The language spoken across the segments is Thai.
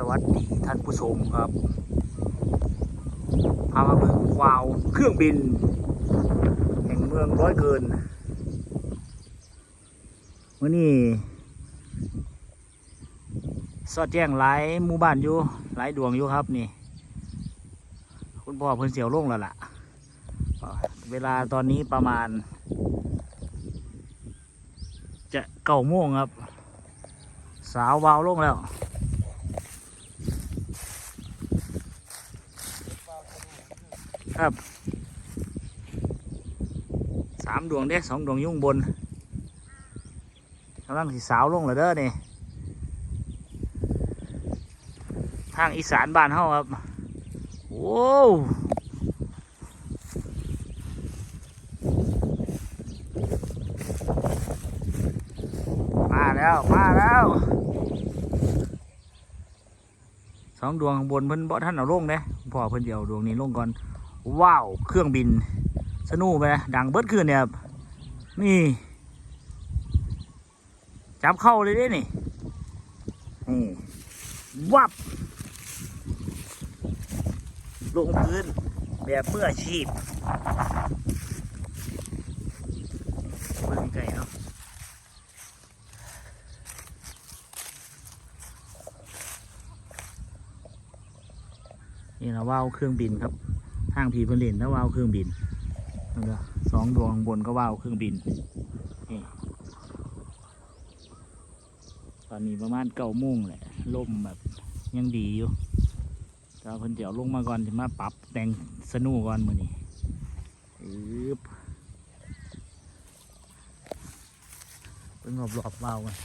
สวัสดีท่านผู้ชมครับ พามาเบิ่งวาวเครื่องบิน แห่งเมืองร้อยเกินมื่อนี้สอดแจ้งหลายหมู่บ้านอยู่หลายดวงอยู่ครับนี่ คุณพ่อเพิ่นเสียวลงแล้วล่ะ เวลาตอนนี้ประมาณ จะเก้าโมงครับ สาววาวลงแล้ว ครับสามดวงเด้สองดวงยุ่งบนกำลังสีสาวลงแล้วเด้อนี่ทางอีสานบ้านเฮาครับโว้มาแล้ว มาแล้วสองดวงข้างบนเพิ่นบ่ท่านเอาลงเด้พ่อเพิ่นเดียวดวงนี้ลงก่อน ว้าว เครื่องบิน สนุกไปนะดังเบิดคืนเนี่ยครับนี่ จับเข้าเลยด้นี่นี่วับ ลงพื้น แบบเมื่อชีพเบิ่งไก่เนาะนี่นะว่าวเครื่องบินครับ ทางผีเพิ่นเล่นแล้วว่าวเครื่องบินนั่นเด้อสองดวงบนก็ว่าวเครื่องบินนี่ตอนนี้ประมาณเก้าโมงแหละลมแบบยังดีอยู่แต่ว่าเพิ่นเดี๋ยวลงมาก่อนจะมาปรับแต่งสนูก่อนมือนี้อึบเพิ่งรอบๆว่าวกัน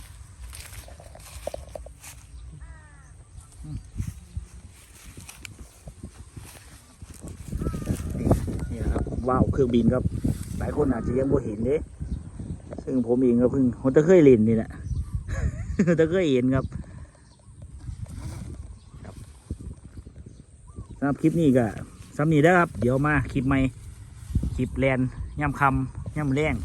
นะครับ ว่าวเครื่องบินครับ หลายคนอาจจะยังไม่เห็นเด้ซึ่งผมเองก็เพิ่งผมจะเคยเล่นนี่แหละจะเคยเห็นครับครับสำหรับคลิปนี้ก็สำนีได้ครับ เดี๋ยวมาคลิปใหม่คลิปแลนย่ำคำย่ำแรง